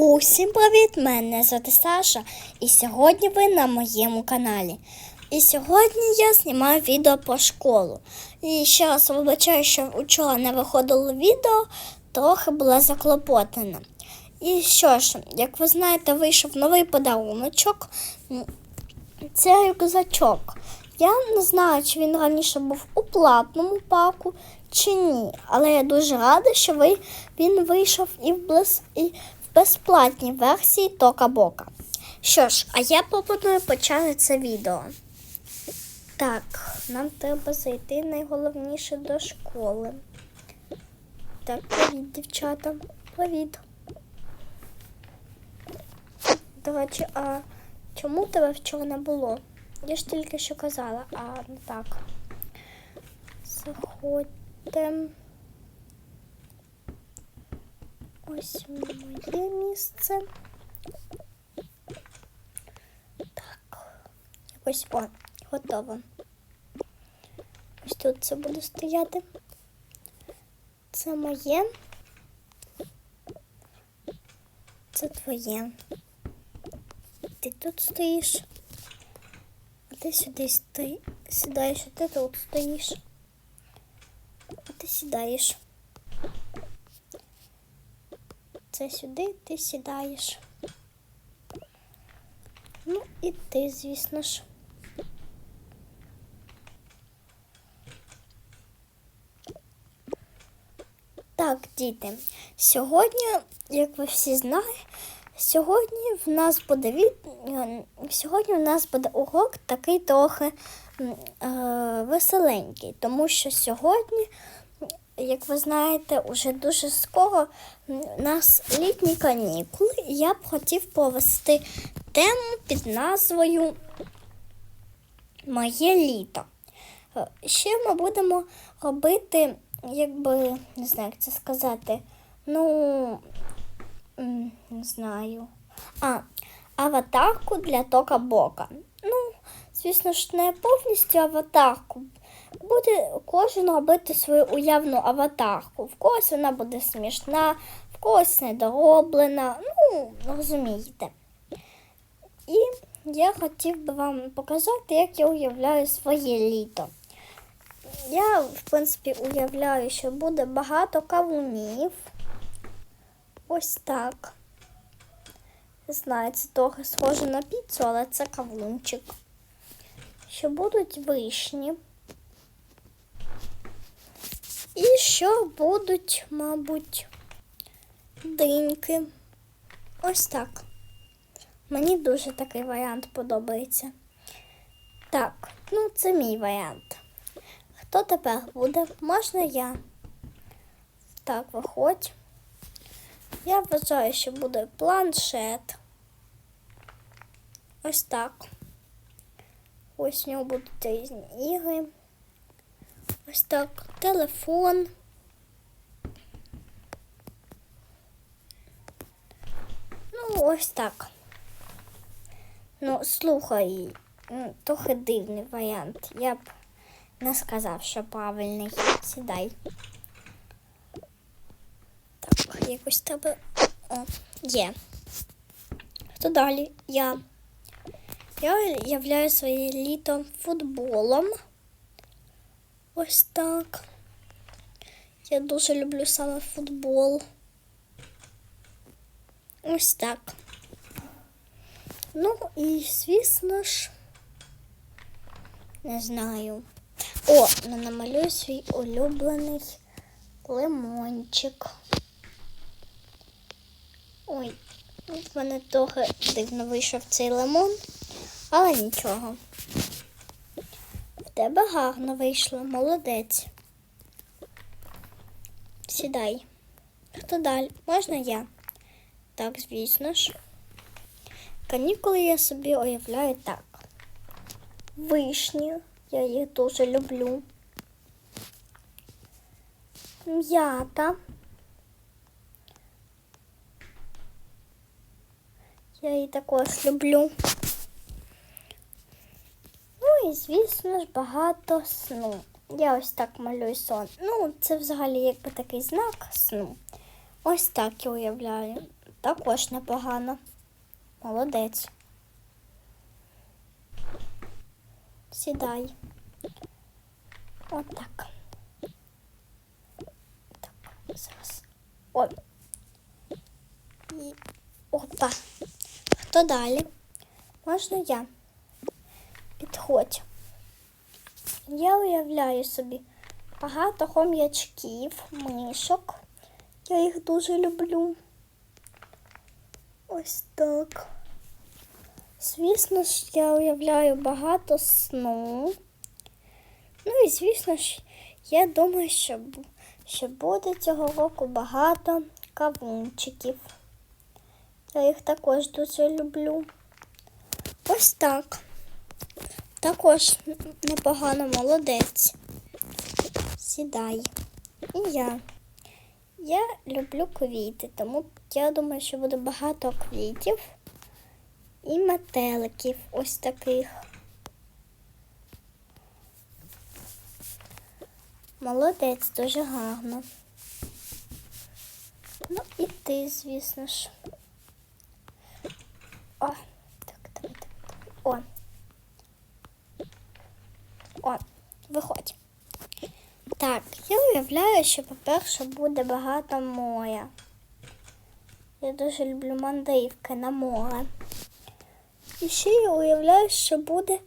Усім привіт! Мене звати Саша, і сьогодні ви на моєму каналі. І сьогодні я знімаю відео про школу. І ще раз вибачаю, що вчора не виходило відео, трохи була заклопотана. І що ж, як ви знаєте, вийшов новий подаруночок. М, Це рюкзачок. Я не знаю, чи він раніше був у платному паку чи ні. Але я дуже рада, що ви, він вийшов і в, без, і в безплатній версії Тока Бока. Що ж, а я пропоную почати це відео. Так, нам треба зайти найголовніше до школи. Так, привіт, дівчата. Привіт. До речі, а чому тебе вчора не було? Я ж тільки що казала, а не так. Заходьте. Ось моє місце. Так. Ось о, готово. Ось тут це буде стояти. Це моє. Це твоє. Ти тут стоїш. А ти сюди сідаєш, а ти тут стоїш. А ти сідаєш. Це сюди ти сідаєш. Ну і ти, звісно ж. Так, діти, сьогодні, як ви всі знаєте, сьогодні в нас буде від... сьогодні в нас буде урок такий трохи е, веселенький, тому що сьогодні, як ви знаєте, уже дуже скоро у нас літні канікули, я б хотів провести тему під назвою Моє літо. Е, Ще ми будемо робити, якби, не знаю, як це сказати, ну, не знаю. А, аватарку для Тока Бока. Ну, звісно ж, не повністю аватарку. Буде кожен робити свою уявну аватарку. В когось вона буде смішна, в когось недороблена. Ну, розумієте. І я хотів би вам показати, як я уявляю своє літо. Я, в принципі, уявляю, що буде багато кавунів. Ось так. Не знаю, це трохи схоже на піцу, але це кавунчик. Що будуть вишні. І що будуть, мабуть, диньки. Ось так. Мені дуже такий варіант подобається. Так, ну це мій варіант. Хто тепер буде? Можна я? Так, виходь. Я вважаю, що буде планшет. Ось так. Ось в нього будуть різні ігри. Ось так. Телефон. Ну, ось так. Ну, слухай, трохи дивний варіант. Я б не сказав, що правильний. Сідай. Так, якось тебе. О, є. Хто далі? Я. Я являю своє літо футболом. Ось так. Я дуже люблю саме футбол. Ось так. Ну і, звісно ж, не знаю. О, ну, намалюю свій улюблений лимончик. Ой, в мене трохи дивно вийшов цей лимон, але нічого. В тебе гарно вийшло, молодець. Сідай. Хто далі? Можна я? Так, звісно ж. Канікули я собі уявляю так. Вишні, я їх дуже люблю. М'ята. Я її також люблю. Ну і, звісно ж, багато сну. Я ось так малюю сон. Ну, це взагалі якби такий знак сну. Ось так я уявляю. Також непогано. Молодець. Сідай. Отак. Так, зараз. Ой. І... Опа. Хто далі? Можна я? Підходь. Я уявляю собі багато хом'ячків, мишок. Я їх дуже люблю. Ось так. Звісно ж, я уявляю багато сну. Ну і звісно ж, я думаю, що, що буде цього року багато кавунчиків. Я їх також дуже люблю. Ось так. Також непогано молодець. Сідай. І я. Я люблю квіти, тому я думаю, що буде багато квітів і метеликів ось таких. Молодець, дуже гарно. Ну і ти, звісно ж. О, так, так, так. О. О, виходь. Так, я уявляю, що, по-перше, буде багато моря. Я дуже люблю мандрівки на море. І ще я уявляю, що буде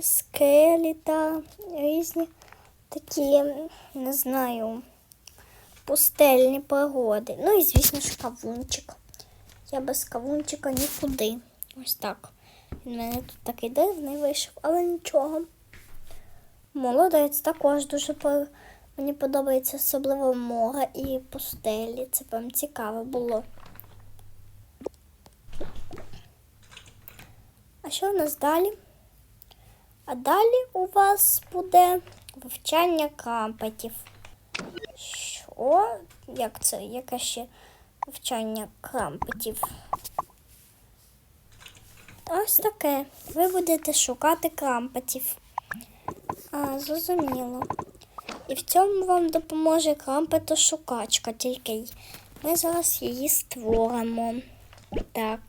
скелі та різні такі, не знаю, пустельні пригоди. Ну і, звісно ж, кавунчик. Я без кавунчика нікуди. Ось так. Він мене тут такий дивний вийшов, але нічого. Молодець також дуже по- мені подобається особливо море і пустелі. Це прям цікаво було. А що в нас далі? А далі у вас буде вивчання крампетів. Що? Як це? Яке ще вивчання крампетів? Ось таке. Ви будете шукати крампетів. А, зрозуміло. І в цьому вам допоможе крампетошукачка, тільки ми зараз її створимо. Так.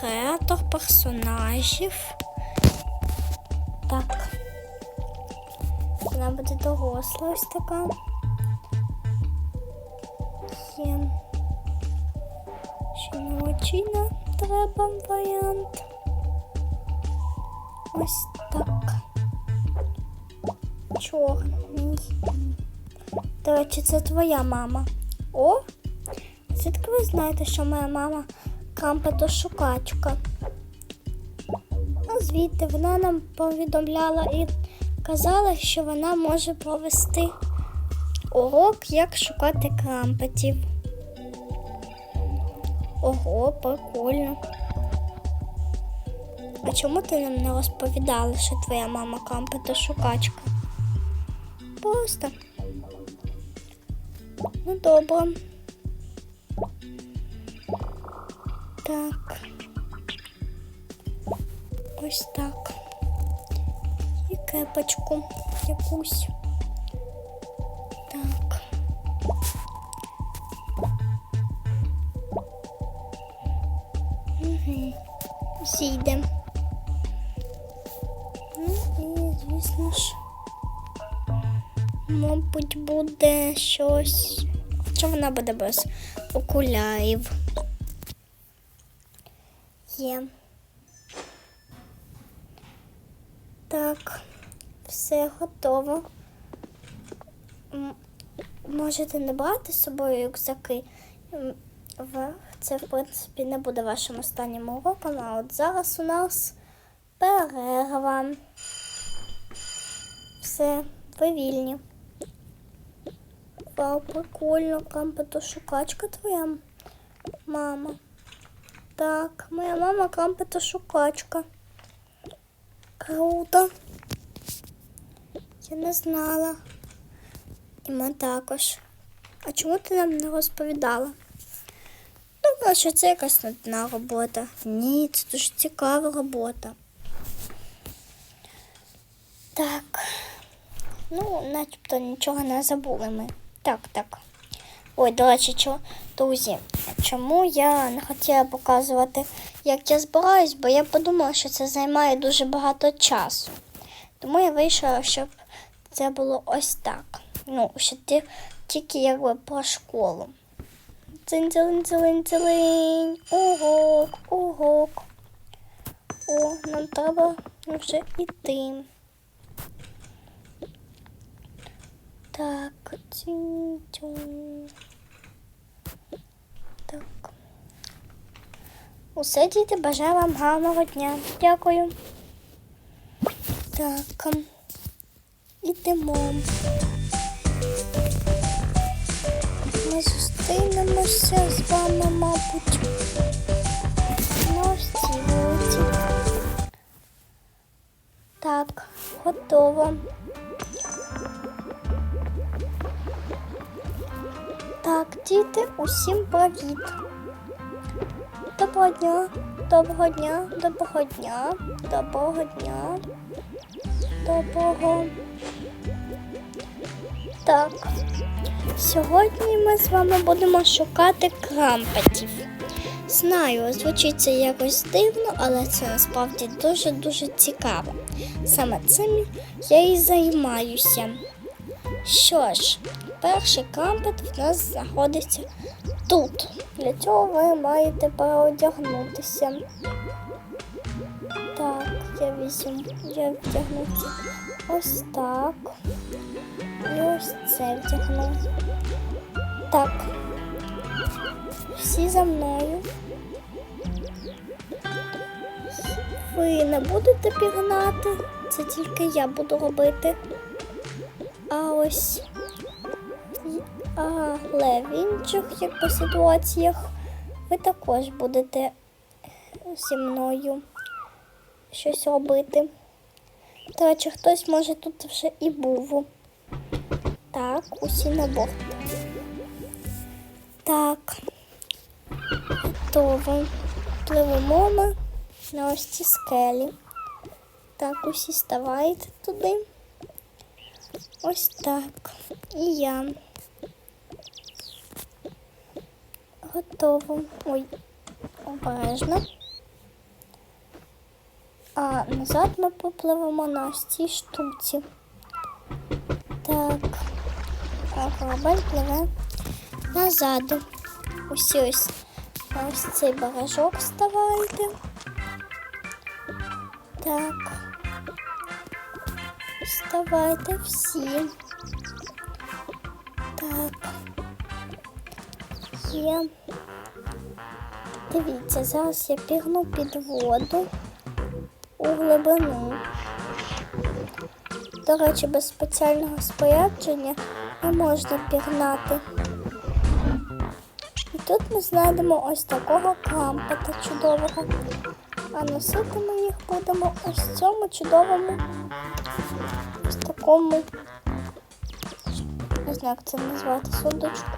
Креатор персонажів. Так. Вона буде доросла ось така. Є. Ще молодчина треба варіант. Ось так. Чорний. До речі, це твоя мама. О! Звідки ви знаєте, що моя мама крампетошукачка? А звідти вона нам повідомляла і казала, що вона може провести урок, як шукати крампетів. Ого, прикольно. А чому ти нам не розповідала, що твоя мама крампетошукачка? Просто. Ну, добре. Так. Ось так. І кепочку якусь. Так. Угу. Зійде. Мабуть, буде щось. Чи вона буде без окулярів? Є. Так, все готово. Можете не брати з собою рюкзаки. Це, в принципі, не буде вашим останнім уроком, а от зараз у нас перерва. Все, ви вільні. Вау, прикольно, крампетошукачка твоя мама. Так, моя мама крампетошукачка. Круто. Я не знала. І ми також. А чому ти нам не розповідала? Думала, що це якась нудна робота. Ні, це дуже цікава робота. Так. Ну, начебто нічого не забули ми. Так, так. Ой, до речі, Друзі, чому я не хотіла показувати, як я збираюсь, бо я подумала, що це займає дуже багато часу. Тому я вирішила, щоб це було ось так. Ну, що ті- тільки якби про школу. цин цилин цилин цилин Огок, огок. О, нам треба вже йти. Так, цін-цюн. Так. Усе діти, бажаю вам гарного дня. Дякую. Так. ем, Ідемо. Ми зустрінемося з вами, мабуть. Так, готово. Так, діти, усім привіт. Доброго дня, доброго дня, доброго дня, доброго дня, доброго. Так. Сьогодні ми з вами будемо шукати крампетів. Знаю, звучить це якось дивно, але це насправді дуже-дуже цікаво. Саме цим я і займаюся. Що ж, перший крампет в нас знаходиться тут. Для цього ви маєте переодягнутися. Так, я візьму, я вдягну ось так. І ось це вдягну. Так. Всі за мною. Ви не будете пігнати, це тільки я буду робити. А ось. Але в інших якби, ситуаціях ви також будете зі мною щось робити. До речі, хтось може тут вже і був. Так, усі на борт. Так. Готово. Пливемо ми на ось ці скелі. Так, усі ставайте туди. Ось так. І я. Готово. Ой, обережно. А назад ми попливемо на ось цій штуці. Так. А корабель пливе назад. Усі ось на ось цей баражок вставайте. Так. Вставайте всі. Так. Є. Дивіться, зараз я пігну під воду у глибину. До речі, без спеціального спорядження не можна пігнати. І тут ми знайдемо ось такого крампета чудового. А носити ми їх будемо ось в цьому чудовому, ось такому, не знаю, як це назвати, сундучку.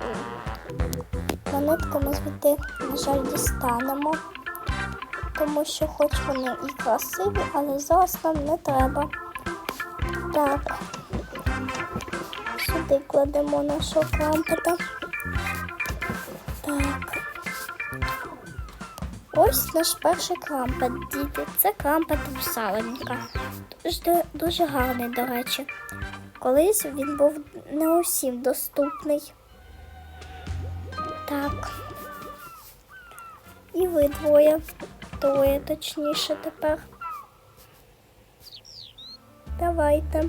Монетки ми звідти, на жаль, дістанемо, тому що хоч вони і красиві, але зараз нам не треба. Так, сюди кладемо нашого крампета. Так. Ось наш перший крампет, діти. Це крампет русаленька. Дуже, дуже гарний, до речі. Колись він був не усім доступний. Так. І ви двоє. Троє точніше тепер. Давайте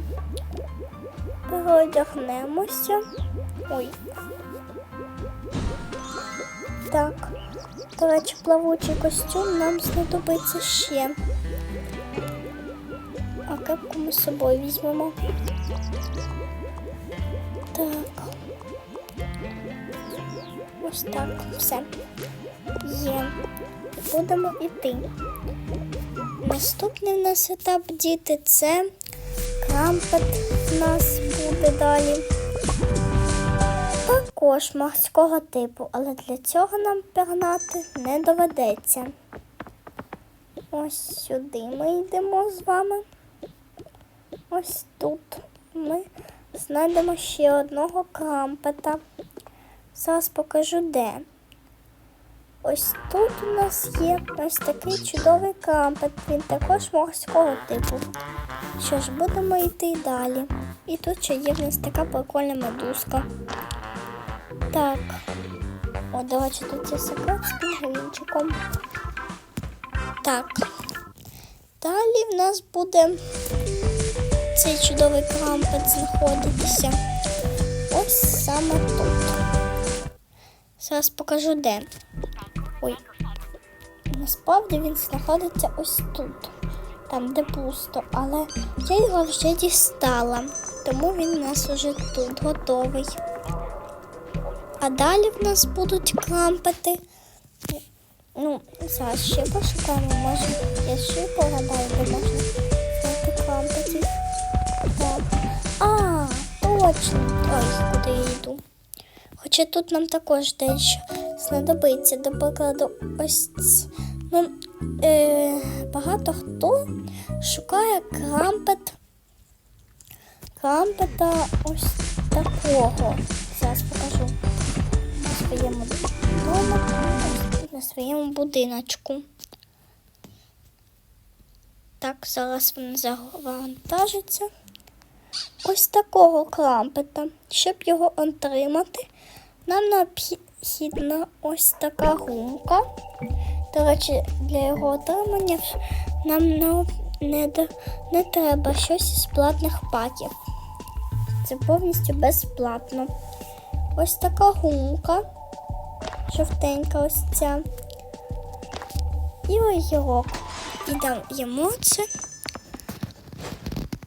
переодягнемося. Ой. Так. До речі, плавучий костюм нам знадобиться ще. А кепку ми з собою візьмемо. Так. Ось так. Все. Є. Будемо йти. Наступний в нас етап, діти, це крампет в нас буде далі. Також морського типу, але для цього нам пірнати не доведеться. Ось сюди ми йдемо з вами. Ось тут ми знайдемо ще одного крампета. Зараз покажу де. ось тут у нас є ось такий чудовий крампет. Він також морського типу. Що ж, будемо йти далі. І тут ще є в нас така прикольна медузка. Так. О, до речі, тут є секрет з пінгвінчиком. Так. Далі в нас буде цей чудовий крампет знаходитися. Ось саме тут. Зараз покажу де. Ой. Насправді він знаходиться ось тут, там де пусто, але я його вже дістала, тому він у нас вже тут готовий. А далі в нас будуть крампети. Ну, зараз ще пошукаємо, може, я ще погадаю, де можна знайти. Так. А, точно. Ой, куди я йду. Хоча тут нам також дещо знадобиться, до прикладу, ось ну, е, багато хто шукає крампет. Крампета ось такого. Зараз покажу на своєму дому, на своєму будиночку. Так, зараз він завантажиться. Ось такого крампета. Щоб його отримати, нам необхідна ось така гумка. До речі, для його отримання нам не, не, не треба щось із платних паків. Це повністю безплатно. Ось така гумка. Жовтенька ось ця. І огірок. І даємо це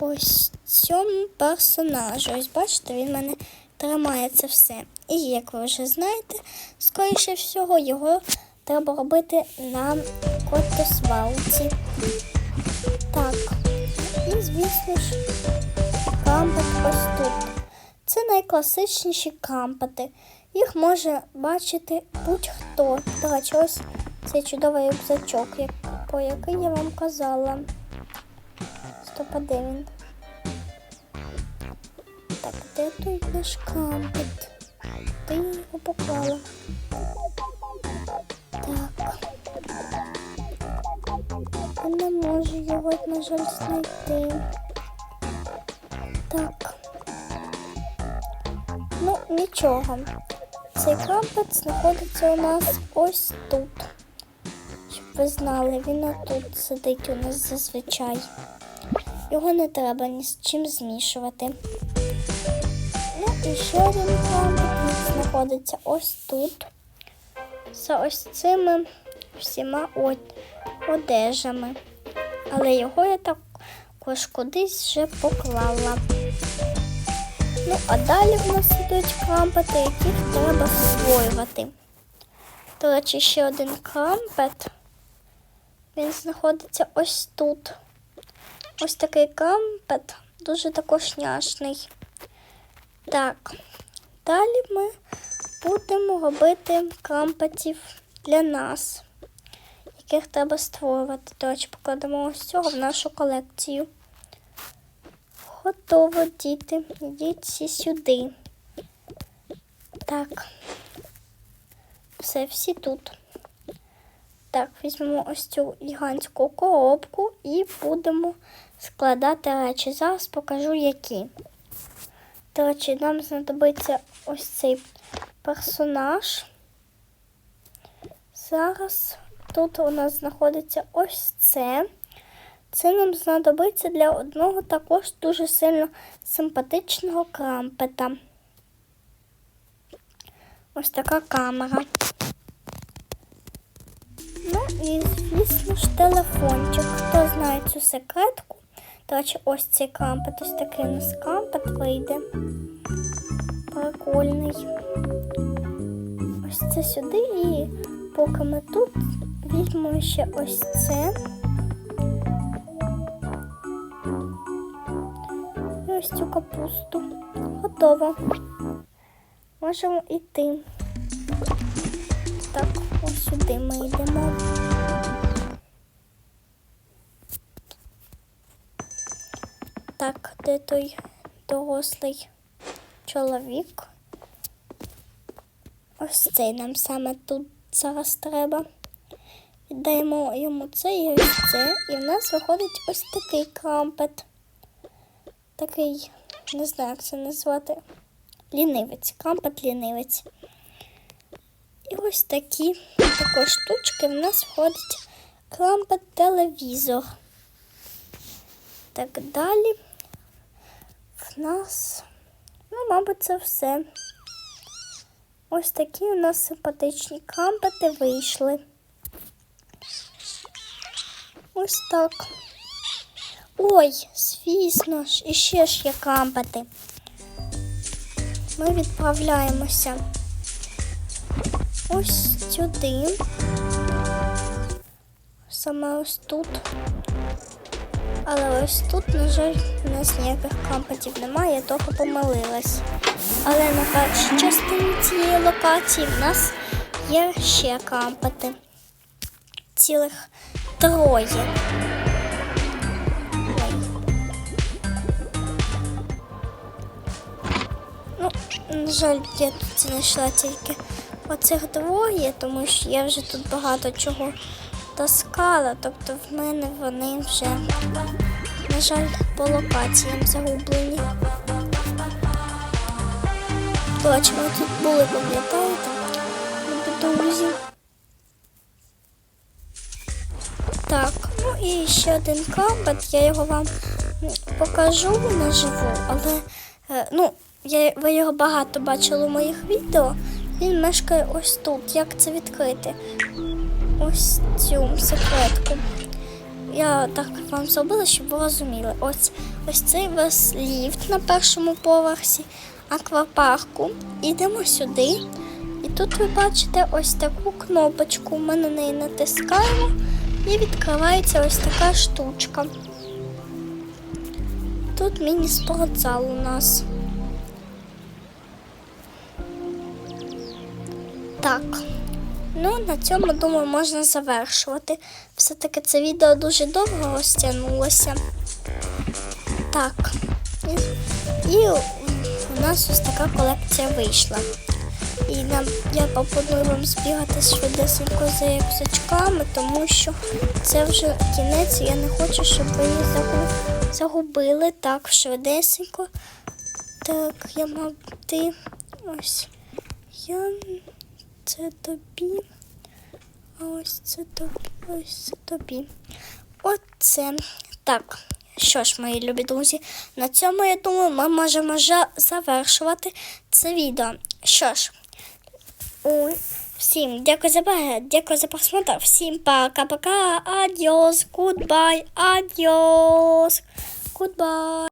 ось цьому персонажу. Ось бачите, він в мене тримає це все. І як ви вже знаєте, скоріше всього його треба робити на котосвалці. Так. І, звісно ж, кампет ось тут. Це найкласичніші кампети. Їх може бачити будь-хто. До речі, ось цей чудовий рюкзачок, про який я вам казала. Стоп, він? Так, де тут наш кампет? Де я його поклала? Так. Я не можу його, на знайти. Так. Ну, нічого. Цей кампет знаходиться у нас ось тут. Щоб ви знали, він отут сидить у нас зазвичай. Його не треба ні з чим змішувати. Ну і ще один кампет знаходиться ось тут. За ось цими всіма одежами. Але його я також кудись вже поклала. Ну, а далі в нас ідуть крампети, яких треба створювати. До речі, ще один крампет. Він знаходиться ось тут. Ось такий крампет, дуже також няшний. Так, далі ми будемо робити крампетів для нас, яких треба створювати. До речі, покладемо ось цього в нашу колекцію. Готово, діти. Йдіть всі сюди. Так. Все, всі тут. Так, візьмемо ось цю гігантську коробку і будемо складати речі. Зараз покажу, які. До речі, нам знадобиться ось цей персонаж. Зараз тут у нас знаходиться ось це. Це нам знадобиться для одного також дуже сильно симпатичного крампета. Ось така камера. Ну і, звісно ж, телефончик. Хто знає цю секретку? До ось цей крампет, ось такий у нас крампет вийде. Прикольний. Ось це сюди і поки ми тут візьмемо ще ось це. І ось цю капусту. Готово. Можемо йти. Так, ось сюди ми йдемо. Де той дорослий чоловік? Ось цей нам саме тут зараз треба. Віддаємо йому це і ось це. І в нас виходить ось такий крампет. Такий, не знаю, як це назвати. Лінивець. Крампет лінивець. І ось такі такої штучки в нас входить крампет телевізор. Так далі. Нас, ну, мабуть, це все. Ось такі у нас симпатичні крампети вийшли. Ось так. Ой, звісно ж, іще ж є крампети. Ми відправляємося ось сюди. Саме ось тут. Але ось тут, на жаль, у нас ніяких кампетів немає, я трохи помилилась. Але на першій частині цієї локації в нас є ще кампети. Цілих троє. Ну, на жаль, я тут знайшла тільки оцих двоє, тому що я вже тут багато чого таскала, тобто в мене вони вже, на жаль, по локаціям загублені. Ми тут були, пам'ятаєте? Друзі. Так, ну і ще один камбат, я його вам покажу наживу, але е, ну, я, ви його багато бачили у моїх відео. Він мешкає ось тут. Як це відкрити? Ось цю секретку. Я так вам зробила, щоб ви розуміли. Ось ось цей весь ліфт на першому поверсі аквапарку. Ідемо сюди. І тут ви бачите ось таку кнопочку. Ми на неї натискаємо і відкривається ось така штучка. Тут міні-спортзал у нас. Так. Ну, на цьому, думаю, можна завершувати. Все-таки це відео дуже довго розтягнулося. Так. І, у нас ось така колекція вийшла. І нам я пропоную вам збігати швидесенько за рюкзачками, тому що це вже кінець, я не хочу, щоб ви її загубили. Так, швидесенько. Так, я мав ти ось. Я це тобі. Ось це тобі, ось це тобі. Оце. Так. Що ж, мої любі друзі, на цьому, я думаю, ми можемо завершувати це відео. Що ж, ой, всім дякую за перегляд, дякую за просмотр. Всім пока-пока. Адіос, гудбай, адіос, гудбай.